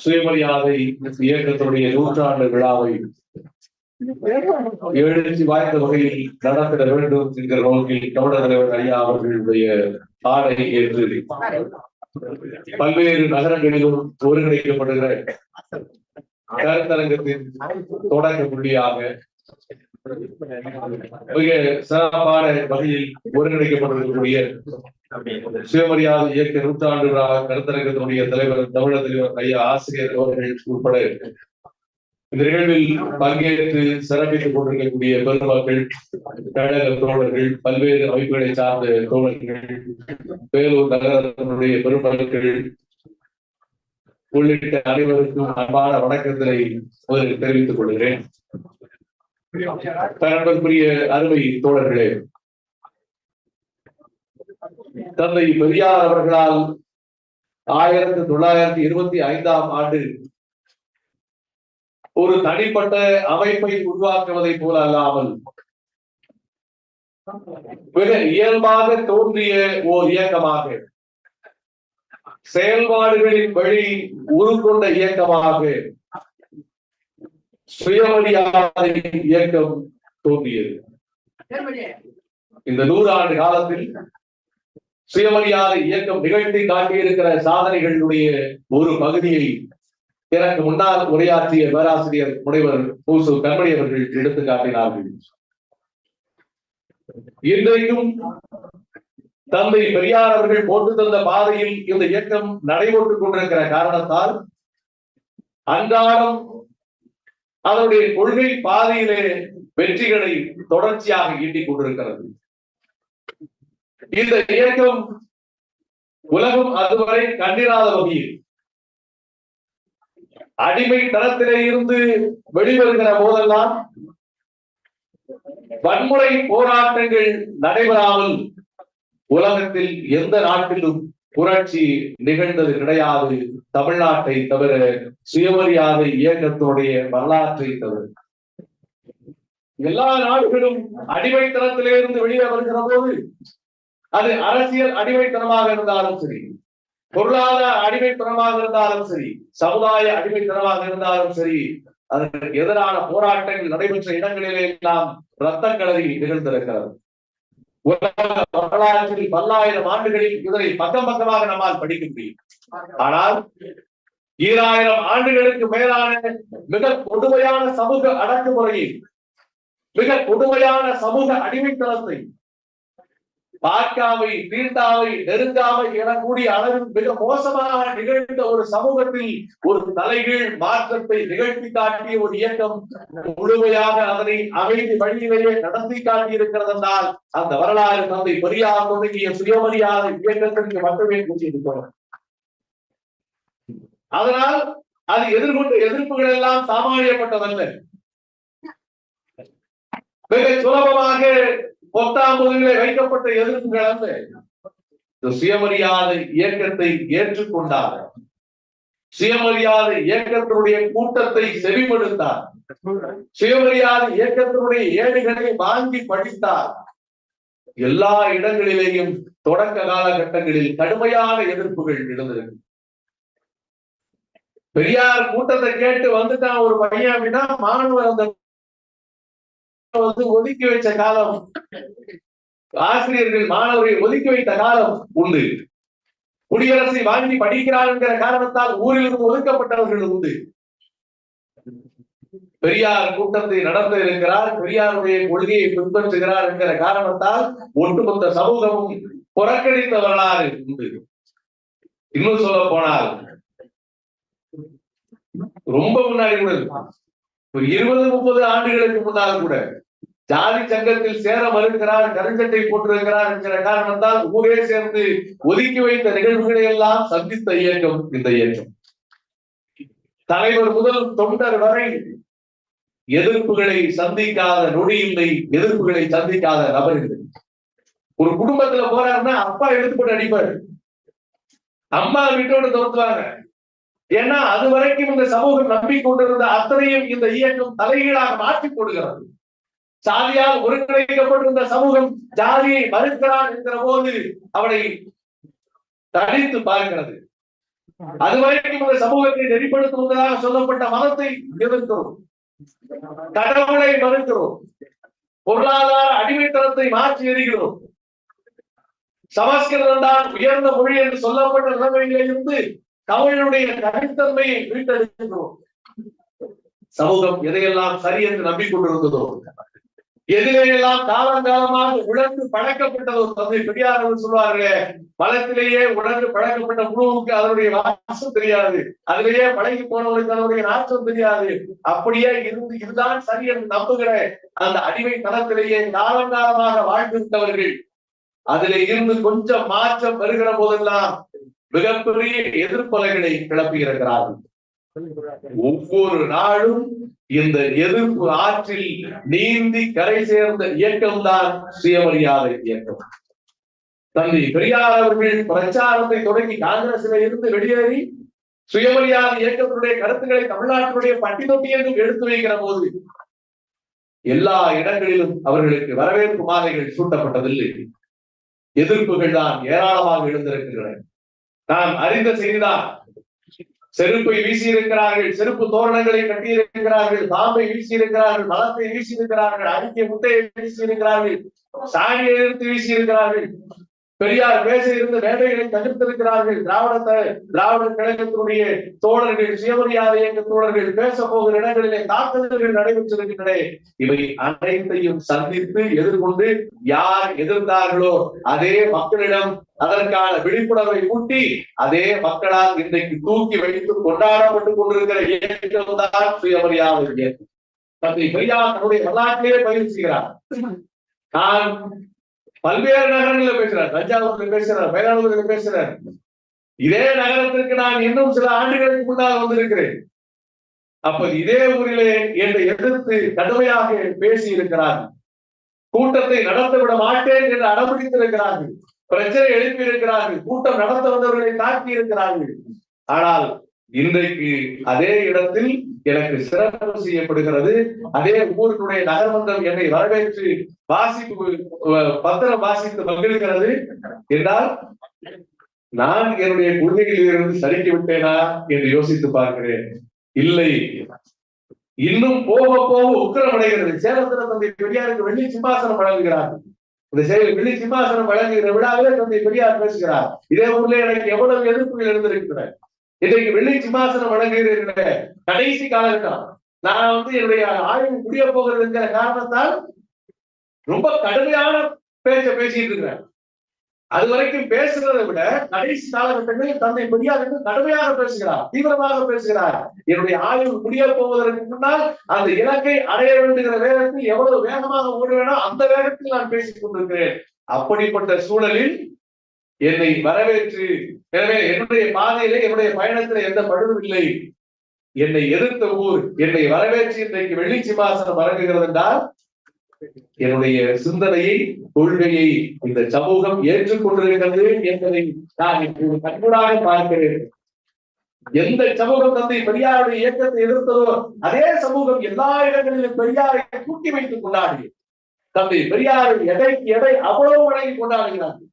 சுயமரியாதை இயக்கத்தினுடைய நூற்றாண்டு விழாவை எழுச்சி வாய்ந்த வகையில் நடத்திட வேண்டும் என்கிற நோக்கில் தமிழக தலைவர் ஐயா அவர்களுடைய ஆணை ஏற்று பல்வேறு நகரங்களிலும் ஒருங்கிணைக்கப்படுகிற கருத்தரங்கத்தின் தொடக்க புள்ளியாக மிக சிறப்பான வகையில் ஒருங்கிணைக்கப்பட்டிருக்கக்கூடிய சுயமரியாதை இயக்க நூற்றாண்டு விழா கருத்தரங்கத்தினுடைய தலைவர் தமிழக தலைவர் ஐயா ஆசிரியர் அவர்கள் உட்பட இந்த நிகழ்வில் பங்கேற்று சிறப்பித்துக் கொண்டிருக்கக்கூடிய பெருமக்கள் கழக தோழர்கள் பல்வேறு அமைப்புகளை சார்ந்த தோழர்கள் வேலூர் நகரத்தினுடைய பெருமக்கள் உள்ளிட்ட அனைவருக்கும் அன்பான வணக்கத்தினை முதலில் தெரிவித்துக் கொள்கிறேன். தனக்குரிய அருமை தோழர்களே தந்தை பெரியார் அவர்களால் ஆயிரத்தி தொள்ளாயிரத்தி இருபத்தி ஐந்தாம் ஆண்டு ஒரு தனிப்பட்ட அமைப்பை உருவாக்குவதை போல அல்லாமல் மிக இயல்பாக தோன்றிய ஓர் இயக்கமாக செயல்பாடுகளின் வழி உருக்கொண்ட இயக்கமாக சுயமரியாதை இயக்கம் தோன்றியது. இந்த நூறாண்டு காலத்தில் சுயமரியாதை இயக்கம் நிகழ்த்தி காட்டியிருக்கிற சாதனைகளுடைய ஒரு பகுதியை எனக்கு முன்னால் உரையாற்றிய பேராசிரியர் முனைவர் பூசு கண்மணி அவர்கள் எடுத்து காட்டினார்கள் இன்றைக்கும் தந்தை பெரியார் அவர்கள் போட்டு தந்த பாதையில் இந்த இயக்கம் நடைபெற்றுக் கொண்டிருக்கிற காரணத்தால் அன்றாடம் அதனுடைய கொள்கை பாதையிலே வெற்றிகளை தொடர்ச்சியாக ஈட்டிக் கொண்டிருக்கிறது. இந்த இயக்கம் உலகம் அதுவரை கண்டிராத வகையில் அடிமை தரத்திலே இருந்து வெளிவருகிற போதெல்லாம் வன்முறை போராட்டங்கள் நடைபெறாமல் உலகத்தில் எந்த நாட்டிலும் புரட்சி நிகழ்ந்தது கிடையாது தமிழ்நாட்டை தவிர சுயமரியாதை இயக்கத்தினுடைய வரலாற்றை தவிர. எல்லா நாடுகளும் அடிமைத்தனத்திலே இருந்து வெளியே வருகிற போது அது அரசியல் அடிமைத்தனமாக இருந்தாலும் சரி பொருளாதார அடிமைத்தனமாக இருந்தாலும் சரி சமுதாய அடிமைத்தனமாக இருந்தாலும் சரி அதற்கு எதிரான போராட்டங்கள் நடைபெற்ற இடங்களிலே எல்லாம் ரத்த கலரி நிகழ்ந்திருக்கிறது. வரலாற்றில் பல்லாயிரம் ஆண்டுகளில் இதனை பக்கம் பக்கமாக நம்மால் படிக்க முடியும். ஆனால் ஈராயிரம் ஆண்டுகளுக்கு மேலான மிக கொடுமையான சமூக அடக்குமுறையை மிக கொடுமையான சமூக அடிமைத்தனத்தை பார்க்காமை தீண்டாமை நெருங்காமை எனக்கூடிய அளவில் மிக மோசமாக நிகழ்ந்த ஒரு சமூகத்தில் ஒரு தலைகீழ் மாற்றத்தை நிகழ்த்தி காட்டிய ஒரு இயக்கம் முழுமையாக அதனை அமைதி வழியிலேயே நடத்தி காட்டி என்றால் அந்த வரலாறு தந்தை பெரியார் தொடங்கிய சுயமரியாதை இயக்கத்திற்கு மட்டுமே கூறியிருக்கிறோம் அதனால் அது எதிர்கொண்ட எதிர்ப்புகள் எல்லாம் சாமானியப்பட்டதல்ல. மிக சுலபமாக பொத்தாம்புகளிலே வைக்கப்பட்ட எதிர்ப்பு அல்ல இந்த சுயமரியாதை இயக்கத்தை ஏற்றுக்கொண்டார். சுயமரியாதை இயக்கத்தினுடைய கூட்டத்தை செவிமடுத்தார். சுயமரியாதை இயக்கத்தினுடைய ஏடுகளை வாங்கி படித்தார். எல்லா இடங்களிலேயும் தொடக்க காலகட்டங்களில் கடுமையான எதிர்ப்புகள் இருந்தது பெரியார் கூட்டத்தை கேட்டு வந்துட்டான் ஒரு பையன் அப்படின்னா மாணவர் அந்த வந்து ஒதுக்கி வைச்ச காலம். ஆசிரியர்கள் மாணவரை ஒதுக்கி வைத்த காலம் உண்டு. குடியரசை வாங்கி படிக்கிறார் என்கிற காரணத்தால் ஊரில் இருந்து ஒதுக்கப்பட்டவர்கள் உண்டு. பெரியார் கூட்டத்தை நடத்த இருக்கிறார் பெரியாருடைய கொள்கையை பின்பற்றுகிறார் என்கிற காரணத்தால் ஒட்டுமொத்த சமூகமும் புறக்கணித்த வரலாறு உண்டு. இன்னும் சொல்ல போனால் ரொம்ப முன்னாடி கூட ஒரு இருபது முப்பது ஆண்டுகளுக்கு முன்னால் கூட ஜாதி சங்கத்தில் சேர மறுக்கிறார் கருஞ்சட்டை போட்டிருக்கிறார் என்கிற காரணத்தால் ஊரே சேர்ந்து ஒதுக்கி வைத்த நிகழ்வுகளை எல்லாம் சந்தித்த இயக்கம் இந்த இயக்கம். தலைவர் முதல் தொண்டர் வரை எதிர்ப்புகளை சந்திக்காத நொடி இல்லை எதிர்ப்புகளை சந்திக்காத நபர் இல்லை. ஒரு குடும்பத்துல போறாருன்னா அப்பா எடுத்து போட்டு அடிப்பாரு. அம்மா வீட்டோடு தோத்துவாங்க ஏன்னா அது வரைக்கும் இந்த சமூகம் நம்பிக்கொண்டிருந்த அத்தனையும் இந்த இயக்கம் தலைகீழாக மாற்றி போடுகிறது சாதியால் ஒருங்கிணைக்கப்பட்டிருந்த சமூகம் ஜாதியை மறுக்கிறான் என்கிற போது அவனை தடித்து பார்க்கிறது. அதுவரைக்கும் இந்த சமூகத்தை நெறிப்படுத்துவதாக சொல்லப்பட்ட மதத்தை எதிர்க்கிறோம். கடவுளை மறுக்கிறோம். பொருளாதார அடிமைத்தனத்தை மாற்றி எறிகிறோம். சமஸ்கிருதம் தான் உயர்ந்த மொழி என்று சொல்லப்பட்ட நிலைமையிலிருந்து தமிழனுடைய தனித்தன்மையை மீட்டெடுக்கிறோம் சமூகம் எதையெல்லாம் சரி என்று நம்பிக்கொண்டிருந்ததோ எதிரையெல்லாம் காலங்காலமாக உழந்து பழக்கப்பட்டதோ தந்தை பெரியார் அவர் சொல்வார்களே மலத்திலேயே உணர்ந்து பழக்கப்பட்ட உணவுக்கு அதனுடைய வாசம் தெரியாது. அதிலேயே பழகி போனவனுக்கு அதனுடைய நாற்றம் தெரியாது. அப்படியே இருந்து இதுதான் சரி என்று நம்புகிற அந்த அடிமை தளத்திலேயே காலங்காலமாக வாழ்ந்திருந்தவர்கள் அதிலே இருந்து கொஞ்சம் மாற்றம் வருகிற போதெல்லாம் மிகப்பெரிய எதிர்ப்பலைகளை கிளப்பியிருக்கிறார்கள். ஒவ்வொரு நாளும் இந்த எதிர்ப்பு ஆற்றில் நீந்தி கரை சேர்ந்த இயக்கம்தான் சுயமரியாதை இயக்கம். தந்தை பெரியார் அவர்கள் பிரச்சாரத்தை தொடங்கி காங்கிரசில இருந்து வெளியேறி சுயமரியாதை இயக்கத்தினுடைய கருத்துக்களை தமிழ்நாட்டினுடைய பட்டி தொட்டி என்றும் எடுத்து வைக்கிற போது எல்லா இடங்களிலும் அவர்களுக்கு வரவேற்பு மாலைகள் சூட்டப்பட்டதில்லை. எதிர்ப்புகள் தான் ஏராளமாக எழுந்திருக்கின்றன. நாம் அறிந்த செய்திதான். செருப்பை வீசியிருக்கிறார்கள் செருப்பு தோரணங்களை கட்டியிருக்கிறார்கள் பாம்பை வீசியிருக்கிறார்கள் மலத்தை வீசியிருக்கிறார்கள் அடிக்கை முட்டையை வீசியிருக்கிறார்கள் சாணியை எடுத்து வீசியிருக்கிறார்கள். பெரியார் பேச இருந்த மேடைகளை தகர்த்திருக்கிறார்கள். திராவிட திராவிட கழகத்தினுடைய தோழர்கள் சுயமரியாதை இயக்க தோழர்கள் பேச போகிற இடங்களிலே தாக்குதல்கள் நடைபெற்றிருக்கின்றன. இவை அனைத்தையும் சந்தித்து எதிர்கொண்டு யார் எதிர்த்தார்களோ அதே மக்களிடம் அதற்கான விழிப்புணர்வை ஊட்டி அதே மக்களால் இன்றைக்கு தூக்கி வைத்து கொண்டாடப்பட்டுக் கொண்டிருக்கிற இயக்கம் தான் சுயமரியாதை இயக்கம். தந்தை பெரியார் தன்னுடைய வரலாற்றிலே பயிர் செய்கிறார். நான் பல்வேறு நகரங்களில் பேசுறார். தஞ்சாவூர்ல பேசுறார் மயிலாடுதுறையில பேசுறார். இதே நகரத்திற்கு நான் இன்னும் சில ஆண்டுகளுக்கு முன்னால் வந்திருக்கிறேன். அப்ப இதே ஊரிலே என்னை எதிர்த்து கடுமையாக பேசி இருக்கிறார்கள் கூட்டத்தை நடத்த விட மாட்டேன் என்று அடம்பிடித்திருக்கிறார்கள். பிரச்சனை எழுப்பி இருக்கிறார்கள் கூட்டம் நடத்த வந்தவர்களை தாக்கி இருக்கிறார்கள் ஆனால் இன்றைக்கு அதே இடத்தில் எனக்கு சிறப்பு செய்யப்படுகிறது. அதே ஊரினுடைய நகர்மன்றம் என்னை வரவேற்று வாசிப்பு பத்திரம் வாசித்து மகிழ்கிறது. என்றால் நான் என்னுடைய கொள்கையில் இருந்து சறுக்கி விட்டேனா என்று யோசித்து பார்க்கிறேன். இல்லை. இன்னும் போக போக உக்கிரமடைகிறது. சேலத்துல தந்தை பெரியாருக்கு வெள்ளி சிம்மாசனம் வழங்குகிறார். இந்த செயல் வெள்ளி சிம்மாசனம் வழங்குகிற விழாவிலே தந்தை பெரியார் பேசுகிறார். இதே ஊர்ல எனக்கு எவ்வளவு எதிர்ப்புகள் இருந்திருக்கிறேன் இன்றைக்கு வெள்ளி சிம்மாசனம் வழங்குகிற கடைசி காலகட்டம். நான் வந்து என்னுடைய ஆய்வு முடிய போகிறதுங்கிற காரணத்தால் ரொம்ப கடுமையான பேச்ச பேசிட்டு இருக்கிறேன். அது வரைக்கும் பேசுறதை விட கடைசி காலகட்டங்களில் தந்தை பெரியார் என்று கடுமையாக பேசுகிறார் தீவிரமாக பேசுகிறார். என்னுடைய ஆய்வு முடிய போவதற்கு முன்னால் அந்த இலக்கை அடைய வேண்டுகிற வேகத்தில் எவ்வளவு வேகமாக ஓடுவேனோ அந்த வேகத்தில் நான் பேசிக் கொண்டிருக்கிறேன். அப்படிப்பட்ட சூழலில் என்னை வரவேற்று. எனவே என்னுடைய பாதையில என்னுடைய பயணத்தில் எந்த பழுதும் இல்லை. என்னை எதிர்த்த ஊர் என்னை வரவேற்று இன்றைக்கு வெள்ளி சிம்மாசனம் வழங்குகிறது என்றால் என்னுடைய சிந்தனையை கொள்கையை இந்த சமூகம் ஏற்றுக்கொண்டிருக்கிறது என்பதை நான் இப்போது கண்கூடாக பார்க்கிறேன். எந்த சமூகம் தந்தை பெரியாருடைய இயக்கத்தை எதிர்த்ததோ அதே சமூகம் எல்லா இடங்களிலும் பெரியாரை கூட்டி வைத்துக் கொண்டாடி தந்தை பெரியார் எடைக்கு எடை அவ்வளவு வழங்கி கொண்டாடுகிறார்கள்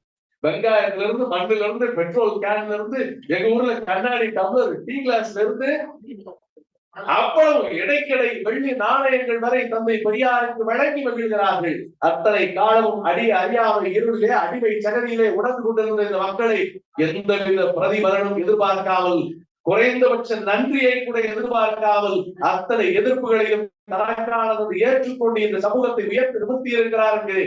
வெங்காயத்துல இருந்து மண்ணுல இருந்து பெட்ரோல் கேன்ல இருந்து எங்க ஊர்ல கண்ணாடி டம்ளர் டீ கிளாஸ்ல இருந்து அவ்வளவு இடைக்கிடை வெள்ளி நாணயங்கள் வரை தந்தை பெரியாருக்கு வழங்கி மகிழ்கிறார்கள். அத்தனை காலமும் அடி அறியாமை இருளிலே அடிமை சகதியிலே உணர்ந்து கொண்டிருந்த இந்த மக்களை எந்தவித பிரதிபலனும் எதிர்பார்க்காமல் குறைந்தபட்ச நன்றியை கூட எதிர்பார்க்காமல் அத்தனை எதிர்ப்புகளையும் தனக்கானது ஏற்றுக்கொண்டு இந்த சமூகத்தை உயர்த்தி நிறுத்தி இருக்கிறார்கள்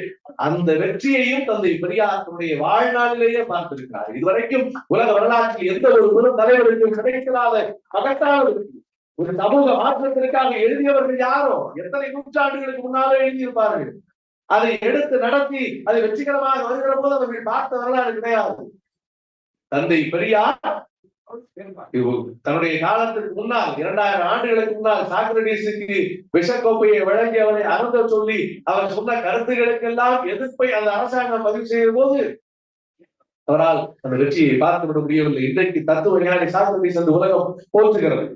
அந்த வெற்றியையும் தந்தை பெரியார் தன்னுடைய வாழ்நாளிலேயே பார்த்திருக்கிறார். இதுவரைக்கும் உலக வரலாற்றில் எந்த ஒரு பெரும் தலைவருக்கும் கிடைக்கலாத மகத்தான வெற்றி ஒரு சமூக மாற்றத்திற்காக எழுதியவர்கள் யாரோ எத்தனை நூற்றாண்டுகளுக்கு முன்னாலே எழுதியிருப்பார்கள். அதை எடுத்து நடத்தி அது வெற்றிகரமாக வருகிற போது அவர்கள் பார்த்த வரலாறு கிடையாது. தந்தை பெரியார் தன்னுடைய காலத்துக்கு முன்னால் இரண்டாயிரம் ஆண்டுகளுக்கு முன்னால் சாக்ரடீஸுக்கு விஷக்கோப்பையை வழங்கி அவரை அருந்த சொல்லி அவர் சொன்ன கருத்துகளுக்கெல்லாம் எதிர்ப்பை அந்த அரசாங்கம் பதிவு செய்யும் போது அவரால் அந்த வெற்றியை பார்த்து விட முடியவில்லை. இன்றைக்கு தத்துவ ஞானி சாக்ரடீஸ் அந்த உலகம் போற்றுகிறது.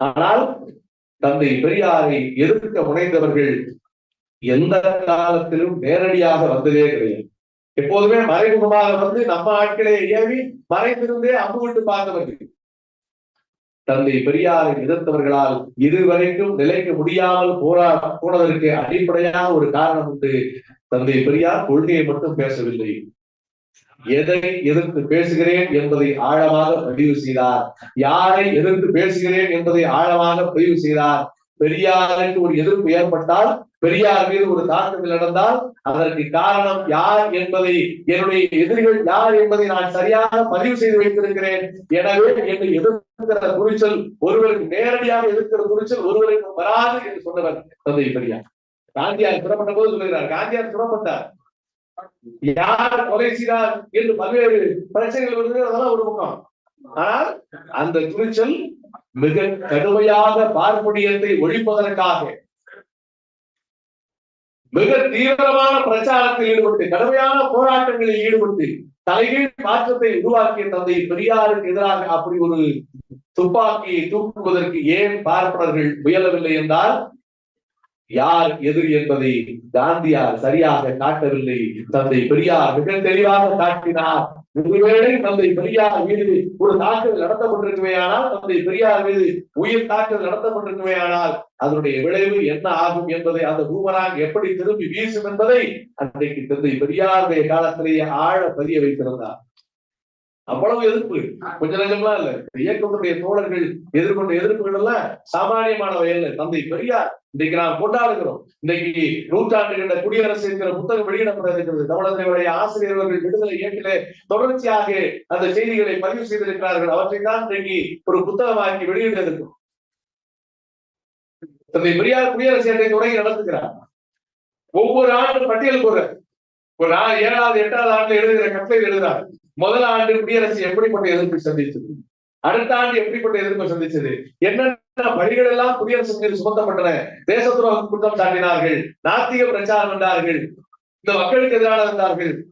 ஆனால் தந்தை பெரியாரை எதிர்க்க முனைந்தவர்கள் எந்த காலத்திலும் நேரடியாக வந்ததே கிடையாது. எப்போதுமே மறைமுகமாக வந்து நம்ம ஆட்களை ஏவி மறைந்திருந்தே அம்பு விட்டு பார்த்தவர்கள். தந்தை பெரியாரை எதிர்த்தவர்களால் இதுவரைக்கும் நிலைக்க முடியாமல் போரா போனதற்கு அடிப்படையான ஒரு காரணம் உண்டு. தந்தை பெரியார் கொள்கையை மட்டும் பேசவில்லை. எதை எதிர்த்து பேசுகிறேன் என்பதை ஆழமாக பதிவு செய்தார். யாரை எதிர்த்து பேசுகிறேன் என்பதை ஆழமாக பதிவு செய்தார். பெரியாருக்கு ஒரு எதிர்ப்பு ஏற்பட்டால் பெரியார் மீது ஒரு தாக்குதல் நடந்தால் அதற்கு காரணம் யார் என்பதை என்னுடைய எதிரிகள் யார் என்பதை நான் சரியாக பதிவு செய்து வைத்திருக்கிறேன். எனவே என்னை எதிர்க்கிற துணிச்சல் ஒருவருக்கு நேரடியாக எதிர்க்கிற துணிச்சல் ஒருவருக்கு வராது என்று சொன்னவர் தந்தை பெரியார். காந்தியார் புறப்பட்ட போது சொல்லுகிறார் காந்தியார் புறப்பட்டார். யார் கொலை செய்தார் என்று பல்வேறு பிரச்சனைகள் வருது அதெல்லாம் ஒரு பக்கம். ஆனால் அந்த துணிச்சல் மிக கடுமையாக பார்ப்புடியத்தை ஒழிப்பதற்காக மிக தீவிரமான பிரச்சாரத்தில் ஈடுபட்டு கடுமையான போராட்டங்களில் ஈடுபட்டு தலைகீழ் மாற்றத்தை உருவாக்கிய தந்தை பெரியாருக்கு எதிராக அப்படி ஒரு துப்பாக்கியை தூக்குவதற்கு ஏன் பார்ப்பனர்கள் முயலவில்லை என்றால் யார் எதிரி என்பதை காந்தியார் சரியாக காட்டவில்லை. தந்தை பெரியார் மிக தெளிவாக காட்டினார். ஒருவேளை தந்தை பெரியார் மீது ஒரு தாக்குதல் நடத்தப்பட்டிருக்குமேயானால் தந்தை பெரியார் மீது உயிர் தாக்குதல் நடத்தப்பட்டிருக்குமேயானால் அதனுடைய விளைவு என்ன ஆகும் என்பதை அந்த பூமராங் எப்படி திரும்பி வீசும் என்பதை அன்றைக்கு தந்தை பெரியாருடைய காலத்திலேயே ஆழ பதிய வைத்திருந்தார். அவ்வளவு எதிர்ப்பு. கொஞ்ச நஞ்சம்லாம் இல்ல. இயக்கத்துடைய தோழர்கள் எதிர்கொண்ட எதிர்ப்புகள் எல்லாம் சாமானியமானவை அல்ல. தந்தை பெரியார் இன்னைக்கு நாம் கொண்டாடுகிறோம். இன்னைக்கு நூற்றாண்டு கண்ட குடியரசு என்கிற புத்தகம் வெளியிடப்பட இருக்கிறது தமிழகத்தினுடைய ஆசிரியர்கள் விடுதலை இயக்கிலே தொடர்ச்சியாக அந்த செய்திகளை பதிவு செய்திருக்கிறார்கள். அவற்றை தான் இன்றைக்கு ஒரு புத்தகமாக்கி வெளியிட இருக்கும் தந்தை பெரியார் குடியரசு எண்ணை தொடங்கி நடத்துகிறார். ஒவ்வொரு ஆண்டும் பட்டியல் போற ஒரு ஏழாவது எட்டாவது ஆண்டு எழுதுகிற கட்டளை எழுதுறார் முதல் ஆண்டு குடியரசு எப்படிப்பட்ட எதிர்ப்பை சந்தித்தது? அடுத்த ஆண்டு எப்படிப்பட்ட எதிர்ப்பை சந்திச்சது என்னென்ன வழிகள் எல்லாம் குடியரசு மீது சுமத்தப்பட்டன? தேச துரோக குற்றம் சாட்டினார்கள். நாத்திக பிரச்சாரம் என்றார்கள் இந்த மக்களுக்கு எதிரான இருந்தார்கள்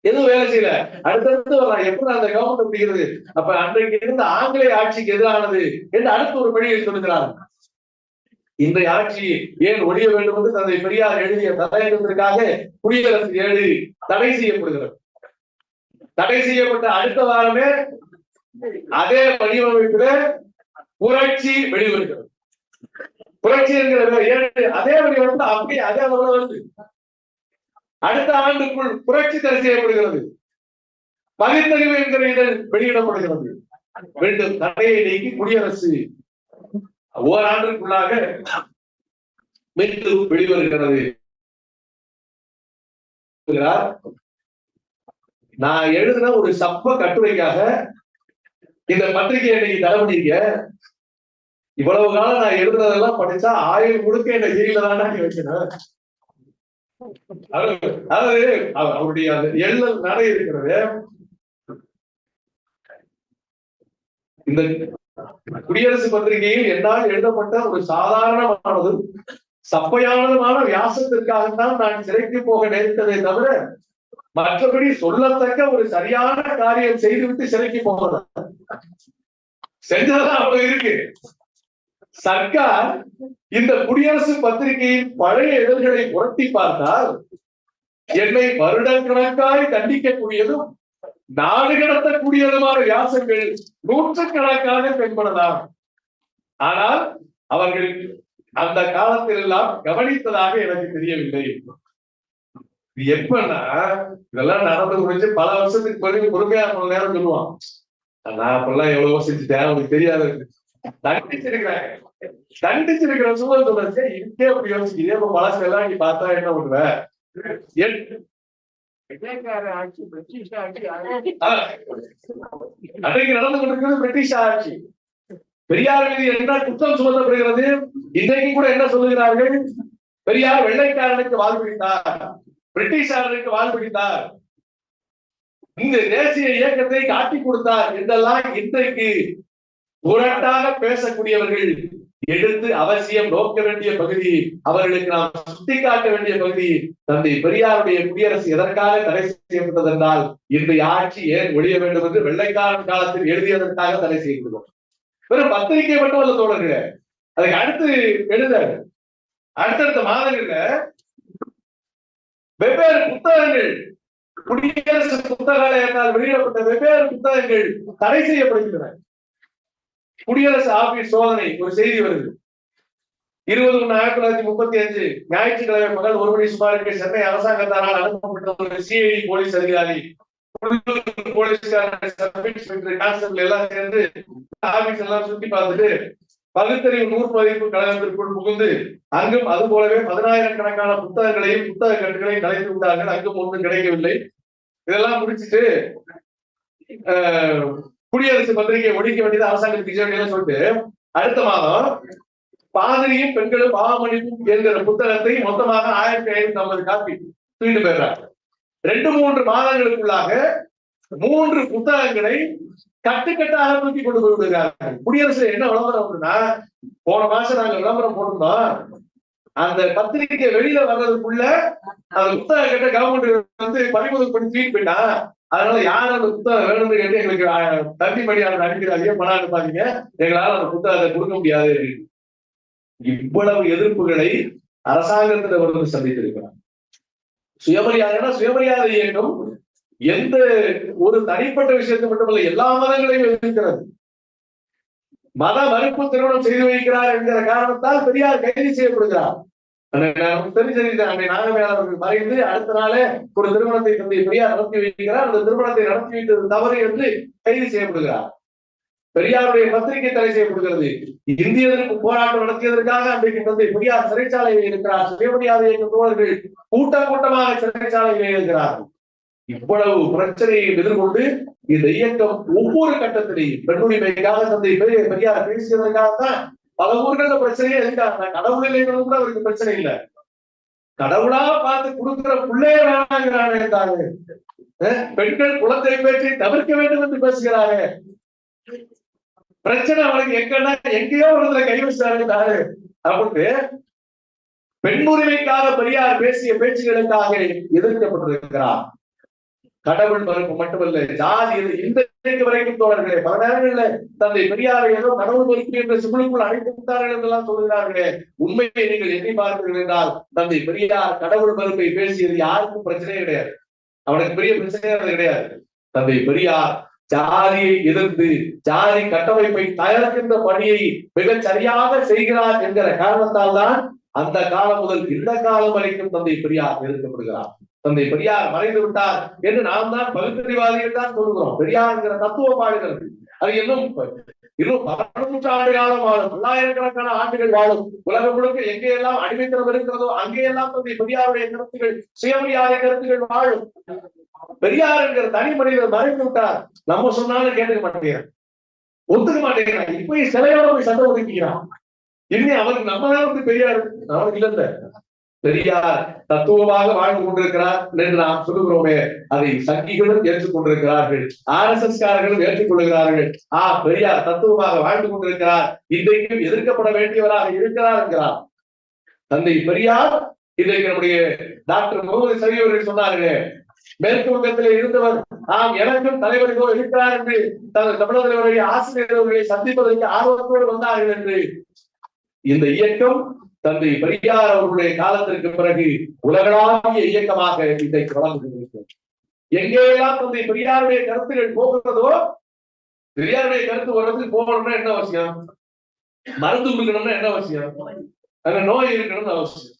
எதுவும் வேலை செய்யல. அடுத்தடுத்து வரலாம் எப்படி அந்த கவர்மெண்ட் முடிகிறது? அப்ப அன்றைக்கு இருந்த ஆங்கிலேய ஆட்சிக்கு எதிரானது என்று அடுத்த ஒரு வழியை சொல்லுகிறார். இன்றைய ஆட்சி ஏன் ஒழிய வேண்டும் என்று தந்தை பெரியார் எழுதிய தலையங்கத்திற்காக குடியரசு ஏழு தடை செய்யப்படுகிறது. தடை செய்யப்பட்ட அடுத்த வாரமே அதே வடிவமைப்புல புரட்சி வெளிவருகிறது. புரட்சி என்கிற ஏழு அதே வடிவமைப்பு அப்படியே அதே அளவுல வருது. அடுத்த ஆண்டுக்குள் புரட்சி தடை செய்யப்படுகிறது. பகுத்தறிவு என்கிற இதழ் வெளியிடப்படுகிறது. மீண்டும் தடையை நீக்கி குடியரசு ஓராண்டுக்குள்ளாக மீண்டும் வெளிவருகிறது. நான் எழுதின ஒரு சப்ப கட்டுரைக்காக இந்த பத்திரிகையை இன்னைக்கு தடை பண்ணிருக்க இவ்வளவு காலம் நான் எழுதுனதெல்லாம் படிச்சா ஆயுள் முழுக்க என்ன ஜெயில தானே நீ அதாவது அவருடைய அந்த எள்ளல் நடை இருக்கிறது. இந்த குடியரசு பத்திரிகையில் என்னால் எழுதப்பட்ட ஒரு சாதாரணமானதும் சப்பையானதுமான வியாசத்திற்காகத்தான் நான் சிறைக்கு போக நேரிட்டதை தவிர மற்றபடி சொல்லத்தக்க ஒரு சரியான காரியம் செய்துவிட்டு சிறைக்கு போகிறது செஞ்சதெல்லாம் அவ்வளவு இருக்கு. சர்க்கார் இந்த குடியரசு பத்திரிகையின் பழைய இதழ்களை புரட்டி பார்த்தால் என்னை வருடக்கணக்காய் தண்டிக்கக்கூடியதும் நாடு கடத்தக்கூடியதுமான வியாசங்கள் நூற்றுக்கணக்காக தென்படலாம். ஆனால் அவர்கள் அந்த காலத்தில் எல்லாம் கவனித்ததாக எனக்கு தெரியவில்லை. இது எப்பன்னா இதெல்லாம் நடந்து முடிஞ்சு பல வருஷத்துக்கு பிறகு பொறுமையா கொஞ்ச நேரம் சொல்லுவான் நான் அப்பெல்லாம் எவ்வளவு யோசிச்சுட்டேன் அவனுக்கு தெரியாது தண்டிச்சிருக்கிறாங்க. தண்டிச்சிருக்கிற சூழல் சொல்றது இருக்கே அப்படி யோசிக்கிறேன் இப்ப பழசு எல்லாம் நீ பார்த்தா என்ன பண்ணுவ? அன்றைக்கு நடந்து கொண்டிருக்கிறது பிரிட்டிஷ் ஆட்சி. பெரியார் மீது என்ன குற்றம் சுமத்தப்படுகிறது? இன்றைக்கு கூட என்ன சொல்லுகிறார்கள்? பெரியார் வெள்ளைக்காரனுக்கு வாழ்பிடித்தார் பிரிட்டிஷாரருக்கு வாழ்பிடித்தார் இந்த தேசிய இயக்கத்தை காட்டி கொடுத்தார் என்றெல்லாம் இன்றைக்கு புரட்டாக பேசக்கூடியவர்கள் எடுத்து அவசியம் நோக்க வேண்டிய பகுதி அவர்களுக்கு நாம் சுட்டிக்காட்ட வேண்டிய பகுதி தந்தை பெரியாருடைய குடியரசு எதற்காக தடை செய்யப்பட்டது என்றால் இன்றைய ஆட்சி ஏன் ஒழிய வேண்டும் என்று வெள்ளைக்காரன் காலத்தில் எழுதியதற்காக தடை செய்யப்படுவோம் வெறும் பத்திரிகை மட்டும் அல்ல தோழர்களே அதுக்கு அடுத்து எழுத அடுத்தடுத்த மாதங்கள்ல வெவ்வேறு புத்தகங்கள் குடியரசு புத்தகாலயத்தால் வெளியிடப்பட்ட வெவ்வேறு புத்தகங்கள் தடை செய்யப்படுகின்றன. குடியரசு ஆபீஸ் சோதனை ஒரு செய்தி வருது. இருபது ஒண்ணு ஆயிரத்தி தொள்ளாயிரத்தி முப்பத்தி அஞ்சு ஞாயிற்றுக்கிழமை மகள் ஒரு மணி சுமாருக்கு சென்னை அரசாங்கத்தாரால் அனுப்பப்பட்ட ஒரு சிஐடி போலீஸ் அதிகாரி உள்ளூர் போலீஸ்காரர் எல்லாம் சேர்ந்து ஆபீஸ் எல்லாம் சுத்தி பார்த்துட்டு பகுத்தறிவு நூற்பதிப்பு கழகத்திற்குள் புகுந்து அங்கும் அது போலவே பதினாயிரக்கணக்கான புத்தகங்களையும் புத்தக கட்டுகளையும் கலைத்து விட்டார்கள். அங்கும் ஒன்றும் கிடைக்கவில்லை. இதெல்லாம் முடிச்சிட்டு ஆஹ், குடியரசு பத்திரிகையை ஒழிக்க வேண்டியது அரசாங்கத்துக்கு வேண்டியதுன்னு சொல்லிட்டு அடுத்த மாதம் பாதிரியும் பெண்களும் பாவமளிப்பும் என்கிற புத்தகத்தை மொத்தமாக ஆயிரத்தி ஐநூத்தி ஐம்பது காப்பி தூண்டு போயிடுறாங்க. ரெண்டு மூன்று மாதங்களுக்குள்ளாக மூன்று புத்தகங்களை கட்டுக்கட்டாக தூக்கி கொண்டு போய் விடுகிறார்கள் குடியரசு என்ன விளம்பரம் அப்படின்னா போன மாசம் நாங்க விளம்பரம் போட்டிருந்தோம். அந்த பத்திரிகை வெளியில வர்றதுக்குள்ள அந்த புத்தகம் கேட்ட கவர்மெண்ட் வந்து பறிமுதல் பண்ணி தூக்கிட்டு பண்ணா அதனால யார் அந்த புத்தகம் வேணும்னு கேட்டு எங்களுக்கு அஹ், தம்பி பணியாளர் அனுப்பிடாதீங்க பணம் அனுப்பாதீங்க. எங்களால அந்த புத்தகத்தை கொடுக்க முடியாது. இவ்வளவு எதிர்ப்புகளை அரசாங்கத்துல வந்து சந்தித்திருக்கிறார். சுயமரியாதைனா சுயமரியாதை இயக்கம். எந்த ஒரு தனிப்பட்ட விஷயத்தை மட்டுமல்ல எல்லா மதங்களையும் எதிர்க்கிறது. மத மறுப்பு திருமணம் செய்து வைக்கிறார் என்கிற காரணத்தால் பெரியார் கைது செய்யப்படுகிறார். மறைந்து அடுத்த நாளே ஒரு திருமணத்தை தந்தை பெரியார் நடத்தி வைக்கிறார். அந்த திருமணத்தை நடத்தி வைத்தது தவறு என்று கைது செய்யப்படுகிறார். பெரியாருடைய பத்திரிகை தடை செய்யப்படுகிறது. இந்திய எதிர்ப்பு போராட்டம் நடத்தியதற்காக அன்றைக்கு தந்தை பெரியார் சிறைச்சாலையில் இருக்கிறார். சுயமரியாதை இயக்க தோழர்கள் கூட்டம் கூட்டமாக சிறைச்சாலையில் இருக்கிறார்கள். இவ்வளவு பிரச்சனையை எதிர்கொண்டு இந்த இயக்கம் ஒவ்வொரு கட்டத்திலையும் பெண்ணுரிமைக்காக தந்தை பெரிய பெரியார் பேசியதற்காக தான் பல ஊர்கள பிரச்சனையே இருக்காங்க. கடவுள் இல்லைங்கிறது கூட அவருக்கு பிரச்சனை இல்லை. கடவுளா பார்த்து கொடுக்கிற பிள்ளைய வேணாங்கிறாங்க பெண்கள் குழந்தை பேச்சு தவிர்க்க வேண்டும் என்று பேசுகிறாங்க. பிரச்சனை அவனுக்கு எங்கன்னா எங்கேயோ ஒரு இடத்துல கை வச்சாரு அப்படின்னு பெண் உரிமைக்காக பெரியார் பேசிய பேச்சுகளுக்காக எதிர்க்கப்பட்டிருக்கிறார். கடவுள் மறுப்பு மட்டுமல்ல ஜாதி இது இன்றைக்கு வரைக்கும் தோழர்களே பல நேரங்கள்ல தந்தை பெரியாரை ஏதோ கடவுள் மறுப்பு என்ற சிமிழுக்குள் அழைத்து விட்டார்கள் என்றெல்லாம் சொல்கிறார்களே. உண்மையை நீங்கள் எண்ணி பார்த்தீர்கள் என்றால் தந்தை பெரியார் கடவுள் மறுப்பை பேசியது யாருக்கும் பிரச்சனையே கிடையாது. அவனுக்கு பெரிய பிரச்சனையே கிடையாது. தந்தை பெரியார் ஜாதியை எதிர்த்து ஜாதி கட்டமைப்பை தயாரிக்கின்ற பணியை மிகச் சரியாக செய்கிறார் என்கிற காரணத்தால் தான் அந்த காலம் முதல் இந்த காலம் வரைக்கும் தந்தை பெரியார் எதிர்க்கப்படுகிறார். தந்தை பெரியார் மறைந்து விட்டார் என்று நாம் தான் பகுத்தறிவாதிகள் தான் சொல்லுகிறோம். பெரியார் என்கிற தத்துவ பாடுகிறது அது இன்னும் இன்னும் பல நூற்றாண்டு காலம் வாழும் பல்லாயிரக்கணக்கான ஆண்டுகள் வாழும். உலகம் முழுக்க எங்கெல்லாம் அடிமைத்தனம் இருக்கிறதோ அங்கேயெல்லாம் தந்தை பெரியாருடைய கருத்துகள் சுயமரியாதை கருத்துகள் வாழும். பெரியார் என்கிற தனி மனிதர் மறைந்து விட்டார். நம்ம சொன்னாலும் கேட்டுக்க மாட்டேங்கிறான் ஒத்துக்க மாட்டேங்கிறான் இப்பயும் சிலையோட போய் சண்டை ஒதுக்கிறான் இனிமே அவருக்கு நம்ம தான் வந்து பெரியார். அவனுக்கு இல்ல பெரியார் தத்துவமாக வாழ்ந்து கொண்டிருக்கிறார் என்று நாம் சொல்லுகிறோமே அதை சங்கிகளும் ஏற்றுக்கொண்டிருக்கிறார்கள் ஆர் எஸ் எஸ் காரர்களும் ஏற்றுக்கொள்கிறார்கள். ஆ பெரியார் தத்துவமாக வாழ்ந்து கொண்டிருக்கிறார் இன்றைக்கும் எதிர்க்கப்பட வேண்டியவராக இருக்கிறார் என்கிறார். தந்தை பெரியார் இன்றைக்கு நம்முடைய டாக்டர் முகமது சரி அவர்கள் சொன்னார்களே மேற்கு வங்கத்தில் இருந்தவர் ஆம் எனக்கும் தலைவர்களோ இருக்கிறார் என்று தங்கள் தமிழர்களுடைய ஆசிரியர்களை சந்திப்பதற்கு ஆர்வத்தோடு வந்தார்கள் என்று இந்த இயக்கம் தந்தை பெரியார் அவர்களுடைய காலத்திற்கு பிறகு உலகளாவிய இயக்கமாக இன்றைக்கு வளர்ந்து எங்கேயெல்லாம் தந்தை பெரியாருடைய கருத்துகள் போகிறதோ பெரியாருடைய கருத்து வர்றதுக்கு போகணும்னா என்ன அவசியம்? மருந்து கொடுக்கணும்னா என்ன அவசியம்? அந்த நோய் இருக்கணும்னு அவசியம்.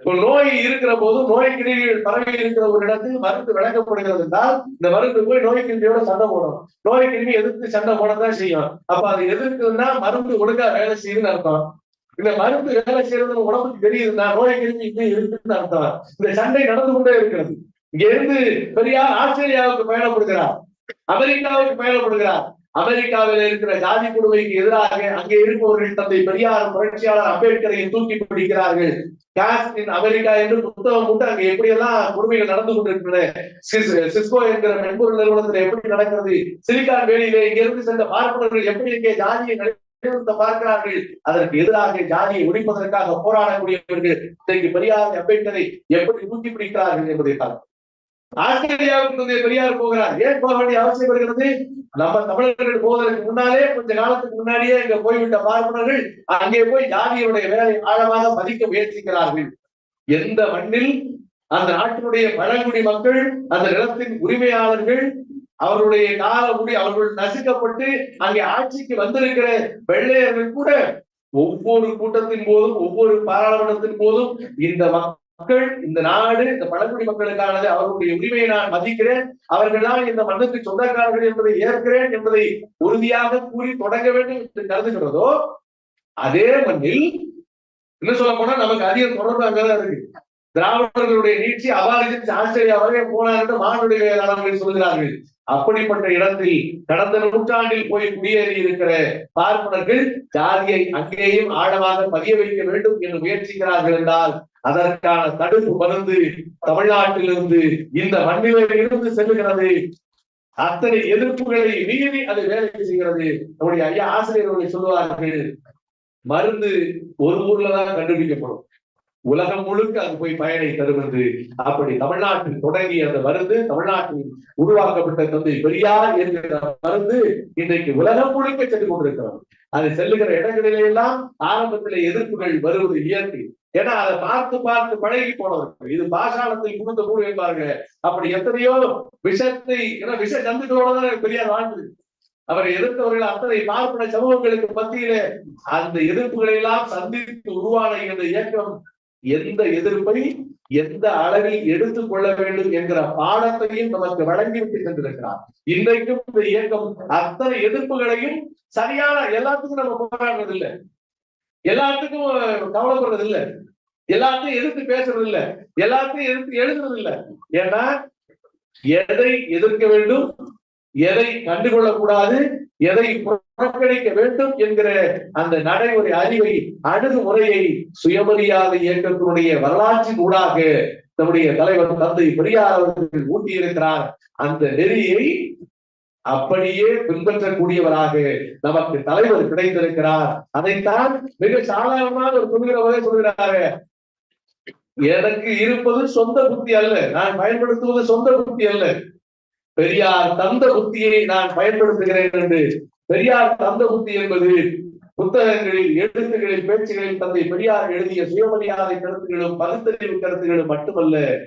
இப்போ நோய் இருக்கிற போது நோய் கிருமிகள் பரவி இருக்கிற ஒரு இடத்தில் மருந்து விளக்கப்படுகிறது என்றால் இந்த மருந்து போய் நோய் கிருமியோட சண்டை போடும் நோய் கிருமி எதிர்த்து சண்டை போடத்தான் செய்யும். அப்ப அது எதிர்க்குன்னா மருந்து ஒழுங்கா வேலை செய்யுதுன்னு அர்த்தம். இந்த மருந்து வேலை செய்யறது உடம்புக்கு தெரியுதுன்னா நோய் கிருமி இப்படி இருக்குன்னு அர்த்தம். இந்த சண்டை நடந்து கொண்டே இருக்கிறது. இங்க இருந்து பெரியார் ஆஸ்திரேலியாவுக்கு பயணப்படுகிறார். அமெரிக்காவுக்கு பயணப்படுகிறார். அமெரிக்காவில் இருக்கிற ஜாதி கொடுமைக்கு எதிராக அங்கே இருப்பவர்கள் தந்தை பெரியார் புரட்சியாளர் அம்பேத்கரை தூக்கி பிடிக்கிறார்கள். காஸ்ட் இன் அமெரிக்கா என்று புத்தகம் போட்டு அங்க எப்படியெல்லாம் கொடுமைகள் நடந்து கொண்டிருக்கின்றன? சிஸ்- சிஸ்கோ என்கிற மென்பொருள் நிறுவனத்தில் எப்படி நடக்கிறது? சிலிகான் வேலியிலே இங்கிருந்து சென்ற பார்ப்பனர்கள் எப்படி இங்கே ஜாதியை பார்க்கிறார்கள். அதற்கு எதிராக ஜாதியை ஒழிப்பதற்காக போராடக்கூடியவர்கள் இன்றைக்கு பெரியார் அம்பேத்கரை எப்படி தூக்கி பிடிக்கிறார்கள் என்பதை பார்க்கிறோம் ஆஸ்திரேலியாவுக்கு பெரியார் போகிறார். ஏன் போக வேண்டிய அவசியம் இருக்கிறது? நம்ம தமிழர்கள் போவதற்கு முன்னாலே கொஞ்ச காலத்துக்கு முன்னாடியே இங்க போய்விட்ட பார்ப்பனர்கள் அங்கே போய் ஜாதியுடைய வேலை ஆழமாக மதிக்க முயற்சிக்கிறார்கள். எந்த மண்ணில் அந்த நாட்டினுடைய பழங்குடி மக்கள் அந்த நிலத்தின் உரிமையாளர்கள் அவருடைய கால முடி அவர்கள் நசுக்கப்பட்டு அங்கே ஆட்சிக்கு வந்திருக்கிற வெள்ளையர்கள் கூட ஒவ்வொரு கூட்டத்தின் போதும் ஒவ்வொரு பாராளுமன்றத்தின் போதும் இந்த மக்கள் இந்த நாடு இந்த பழங்குடி மக்களுக்கானது அவர்களுடைய உரிமையை நான் மதிக்கிறேன். அவர்கள் தான் இந்த மண்ணுக்கு சொந்தக்காரர்கள் என்பதை ஏற்கிறேன் என்பதை உறுதியாக கூறி தொடங்க வேண்டும் என்று கருதுகிறதோ அதே மண்ணில் என்ன சொல்ல போனா நமக்கு அதிக தொடர்பு அங்கதான் இருக்கு. திராவிடர்களுடைய நீட்சி அபாரிஜித் ஆஸ்திரேலியா வரை போனார் என்று மானுடைய சொல்கிறார்கள் அப்படிப்பட்ட இடத்தில் கடந்த நூற்றாண்டில் போய் குடியேறி இருக்கிற பார்ப்பனர்கள் ஜாதியை அங்கேயும் ஆழமாக பதிய வைக்க வேண்டும் என்று முயற்சிக்கிறார்கள் என்றால் அதற்கான தடுப்பு மருந்து தமிழ்நாட்டிலிருந்து இந்த மண்ணிலிருந்து செல்லுகிறது. அத்தனை எதிர்ப்புகளை மீறி அது வேலை செய்கிறது. நம்முடைய ஐயா ஆசிரியர்கள் சொல்லுவார்கள் மருந்து ஒரு ஊர்ல தான் கண்டுபிடிக்கப்படும். உலகம் முழுக்க அது போய் பயனை தரும் என்று அப்படி தமிழ்நாட்டில் தொடங்கி அந்த மருந்து தமிழ்நாட்டில் உருவாக்கப்பட்ட தந்தை பெரியார் என்கிற மருந்து இன்றைக்கு உலகம் முழுக்க சென்று கொண்டிருக்கிறது. அது செல்லுகிற இடங்களிலே எல்லாம் ஆரம்பத்திலே எதிர்ப்புகள் வருவது இயற்கை. ஏன்னா அதை பார்த்து பார்த்து பழகி போனவர்கள். இது பாஷாணத்தில் குடுத்த கூடு என்பார்கள். அப்படி எத்தனையோ விஷத்தை ஏன்னா விஷ ஜந்துக்களோட பெரியார் வாழ்ந்தது. அவரை எதிர்த்தவர்கள் அத்தனை பார்ப்பன சமூகங்களுக்கு மத்தியிலே அந்த எதிர்ப்புகளை எல்லாம் சந்தித்து உருவான இந்த இயக்கம் எந்த எதிர்ப்பை எந்த அளவில் எடுத்துக் கொள்ள வேண்டும் என்கிற பாடத்தையும் நமக்கு வழங்கிவிட்டு சென்றிருக்கிறார் இன்றைக்கும் இந்த இயக்கம் அத்தனை எதிர்ப்புகளையும் சரியான எல்லாத்துக்கும் நம்ம போராடுறது இல்லை எல்லாத்துக்கும் கவலைப்படுறது இல்ல எல்லாத்தையும் எதிர்த்து பேசுறது இல்ல எல்லாத்தையும் எதிர்த்து எழுதுறது இல்ல ஏன்னா எதை எதிர்க்க வேண்டும்? எதை கண்டுகொள்ளக்கூடாது? எதை புறக்கணிக்க வேண்டும் என்கிற அந்த நடைமுறை அறிவை அணுகுமுறையை சுயமரியாதை இயக்கத்தினுடைய வரலாற்றின் ஊடாக நம்முடைய தலைவர் தந்தை பெரியார் அவர்கள் ஊட்டியிருக்கிறார். அந்த நெறியை அப்படியே பின்பற்றக்கூடியவராக நமக்கு தலைவர் கிடைத்திருக்கிறார். அதைத்தான் மிக சாதாரணமாக ஒரு சொல்கிறவரே சொல்கிறாரு. எனக்கு இருப்பது சொந்த புத்தி அல்ல. நான் பயன்படுத்துவது சொந்த புத்தி அல்ல. பெரியார் தந்த புத்தியை நான் பயன்படுத்துகிறேன் என்று பெரியார் தந்த புத்தி என்பது புத்தகங்களில் எழுத்துக்களில் பேச்சுகளில் தந்தை பெரியார் எழுதிய சுயமரியாதை கருத்துகளும் பகுத்தறிவு கருத்துகளும் மட்டுமல்ல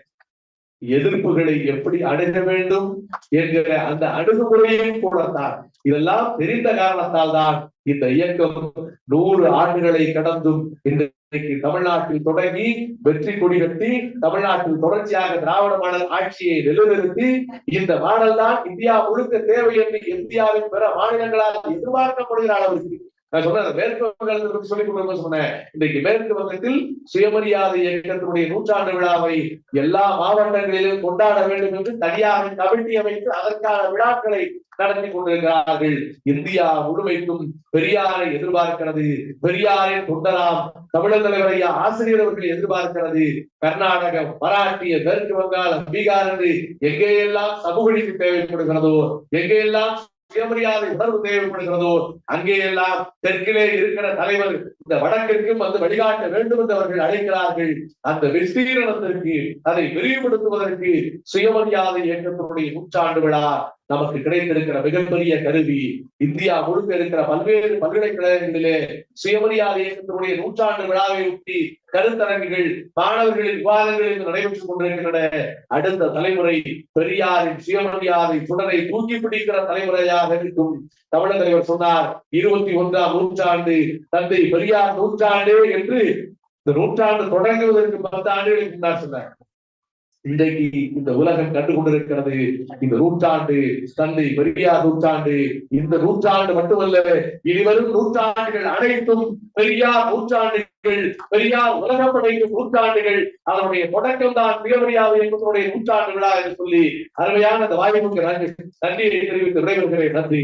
எதிர்ப்புகளை எப்படி அணுக வேண்டும் என்கிற அந்த அணுகுமுறையும் கூடத்தான். இதெல்லாம் தெரிந்த காரணத்தால் தான் இந்த இயக்கம் நூறு ஆண்டுகளை கடந்தும் இந்த இன்றைக்கு தமிழ்நாட்டில் தொடங்கி வெற்றி கொடி கட்டி தமிழ்நாட்டில் தொடர்ச்சியாக திராவிட மாடல் ஆட்சியை நிலைநிறுத்தி இந்த மாடல் தான் இந்தியா முழுக்க தேவை என்று இந்தியாவின் பிற மாநிலங்களால் எதிர்பார்க்கப்படுகிற அளவிற்கு நான் சொன்னேன் மேற்கு வங்கத்தை பற்றி சொல்லிக் கொடுக்க சொன்னேன். இன்றைக்கு மேற்கு வங்கத்தில் சுயமரியாதை இயக்கத்தினுடைய நூற்றாண்டு விழாவை எல்லா மாவட்டங்களிலும் கொண்டாட வேண்டும் என்று தனியாக கமிட்டி அமைத்து அதற்கான விழாக்களை நடத்தி கொண்டிருக்கிறார்கள். இந்தியா முழுமைக்கும் பெரியாரை எதிர்பார்க்கிறது. பெரியாரை தொண்டராம் தமிழக தலைவரையா ஆசிரியர் அவர்கள் எதிர்பார்க்கிறது. கர்நாடகம் மராட்டிய மேற்கு வங்காளம் பீகார் என்று எங்கேயெல்லாம் சமூக நீதி தேவைப்படுகிறதோ எங்கேயெல்லாம் சுயமரியாதை உணர்வு தேவைப்படுகிறதோ அங்கேயெல்லாம் தெற்கிலே இருக்கிற தலைவர் இந்த வடக்கிற்கும் வந்து வழிகாட்ட வேண்டும் என்று அவர்கள் அழைக்கிறார்கள். அந்த விஸ்தீரணத்திற்கு அதை விரிவுபடுத்துவதற்கு சுயமரியாதை இயக்கத்தினுடைய நூற்றாண்டு விழா நமக்கு கிடைத்திருக்கிற மிகப்பெரிய கருவி. இந்தியா முழுக்க இருக்கிற பல்வேறு பல்கலைக்கழகங்களிலே சுயமரியாதை இயக்கத்தினுடைய நூற்றாண்டு விழாவை ஒட்டி கருத்தரங்குகள் மாணவர்களின் விவாதங்களில் நடைபெற்றுக் கொண்டிருக்கின்றன. அடுத்த தலைமுறை பெரியாரின் சுயமரியாதை சுடரை தூக்கி பிடிக்கிற தலைமுறையாக இருக்கும். தமிழக தலைவர் சொன்னார் இருபத்தி ஒன்றாம் நூற்றாண்டு தந்தை பெரியார் நூற்றாண்டு என்று. இந்த நூற்றாண்டு தொடங்குவதற்கு பத்து ஆண்டுகளுக்கு முன்னால் சொன்னார். இன்றைக்கு இந்த உலகம் கண்டு கொண்டிருக்கிறது இந்த நூற்றாண்டு தந்தை பெரியார் நூற்றாண்டு. இந்த நூற்றாண்டு மட்டுமல்ல இனிவரும் நூற்றாண்டுகள் அனைத்தும் பெரியார் நூற்றாண்டுகள் பெரியார் உலகம் படைக்கும் நூற்றாண்டுகள். அதனுடைய தொடக்கம் தான் மிகப்பெரியார் என்பதனுடைய நூற்றாண்டு விழா என்று சொல்லி அருமையான அந்த வாய்ப்புக்கு நன்றி நன்றியை தெரிவித்து விடைபெறுகிறேன். நன்றி.